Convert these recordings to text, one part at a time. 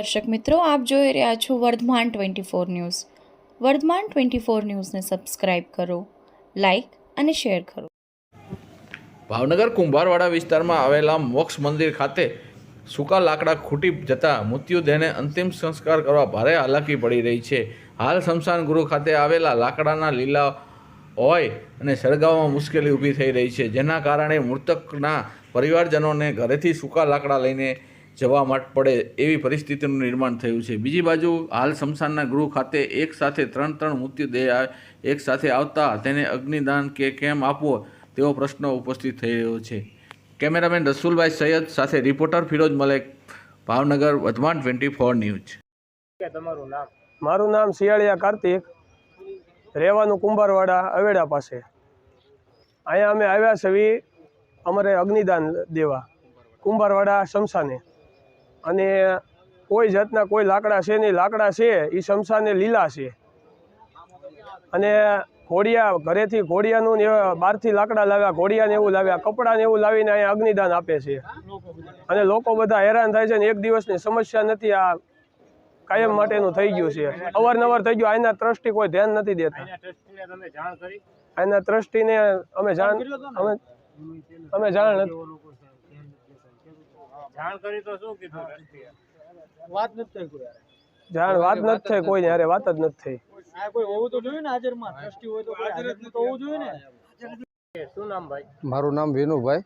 દર્શક મિત્રો, આપ જોઈ રહ્યા છો Vardhman twenty four news. Vardhman twenty four ન્યૂઝને સબસ્ક્રાઇબ કરો, લાઇક અને શેર કરો. ભાવનગર કુંભારવાડા વિસ્તારમાં આવેલા મોક્ષ મંદિર ખાતે સૂકા લાકડા ખૂટી જતા મૃત્યુદેહને અંતિમ સંસ્કાર કરવા ભારે હાલાકી પડી રહી છે. હાલ શમશાન ગૃહ ખાતે આવેલા લાકડાના લીલા હોય અને સળગાવવામાં મુશ્કેલી ઊભી થઈ રહી છે, જેના કારણે મૃતકના પરિવારજનોને ઘરેથી સૂકા લાકડા લઈને જવા માટે પડે એવી પરિસ્થિતિનું નિર્માણ થયું છે. બીજી બાજુ હાલ શમશાનના ગૃહ ખાતે એક સાથે ત્રણ ત્રણ મૃત્યુદેહ એક સાથે આવતા તેને અગ્નિદાન કે કેમ આપવો તેવો પ્રશ્ન ઉપસ્થિત થઈ રહ્યો છે. કેમેરામેન રસુલભાઈ સૈયદ સાથે reporter Firoj Malek, Bhavnagar Vardhman twenty four news. તમારું નામ? મારું નામ શિયાળિયા કાર્તિક. રહેવાનું કુંભારવાડા અવેડા પાસે. અહીંયા અમે આવ્યા છીએ, અમારે અગ્નિદાન દેવા. કુંભારવાડા શમશાને. અને કોઈ જાતના કોઈ લાકડા છે નહીં લાકડા છે એ શમશાને લીલા છે. અને ઘોડિયા ઘરેથી ઘોડિયાનું ને બહારથી લાકડા લાવ્યા ઘોડિયાને એવું લાવ્યા કપડાને એવું લાવીને અહીંયા અગ્નિદાન આપે છે. અને લોકો બધા હેરાન થાય છે ને એક દિવસની સમસ્યા નથી આ કાયમ માટેનું થઈ ગયું છે. અવારનવાર થઈ ગયું આના ટ્રસ્ટી કોઈ ધ્યાન નથી દેતા. આના ટ્રસ્ટીને અમે જાણ અમે અમે જાણ નથી જાણ કરી તો શું કીધું? વાત નથી થઈ કોઈ જાણ વાત નથી થઈ કોઈને હારે વાત જ નથી થઈ. આ કોઈ હોવું તો જોઈએ ને હાજરમાં? ટ્રસ્ટી હોય તો કોઈ હાજરમાં તો હોવું જોઈએ ને? શું નામ ભાઈ? મારું નામ વિનુભાઈ.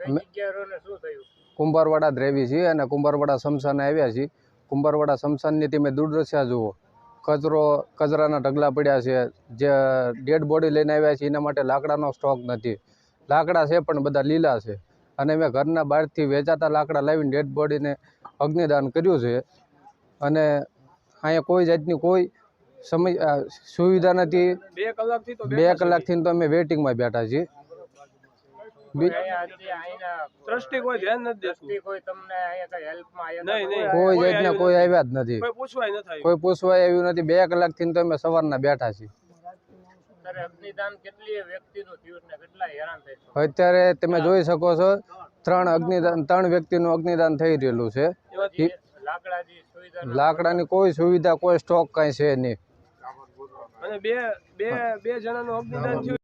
કઈ શું થયું? કુંભારવાડા દ્રેવી છીએ અને કુંભારવાડા શમશાને આવ્યા છીએ. કુંભારવાડા સમસાનની તમે દુર્દશા જુઓ. કચરો કચરાના ઢગલા પડ્યા છે. જે ડેડ બોડી લઈને આવ્યા છે એના માટે લાકડાનો સ્ટોક નથી. લાકડા છે પણ બધા લીલા છે. અને મેં ઘરના બહારથી વેચાતા લાકડા લાવીને ડેડ બોડીને અગ્નિદાન કર્યું છે. અને અહીંયા કોઈ જાતની કોઈ સમય સુવિધા નથી. બે કલાકથી તો બે કલાકથી તો અમે વેઇટિંગમાં બેઠા છીએ. કોઈ ધ્યાન નથી દેતું. ટ્રસ્ટી કોઈ તમને અહીંયા કઈ હેલ્પમાં આવ્યા નહીં, નહીં. કોઈ કોઈ જાતના કોઈ આવ્યા જ નથી. કોઈ પૂછવાય આવ્યું નથી. બે કલાકથી તો અમે સવારના બેઠા છીએ. અત્યારે અગ્નિદાન કેટલી વ્યક્તિનું થયું ને કેટલા હેરાન થઈશું અત્યારે તમે જોઈ શકો છો ત્રણ અગ્નિદાન ત્રણ વ્યક્તિનું અગ્નિદાન થઈ રહેલું છે. લાકડાની લાકડાની કોઈ સુવિધા કોઈ સ્ટોક કાંઈ છે નહીં. અને બે બે બે જણાનું અગ્નિદાન થયું.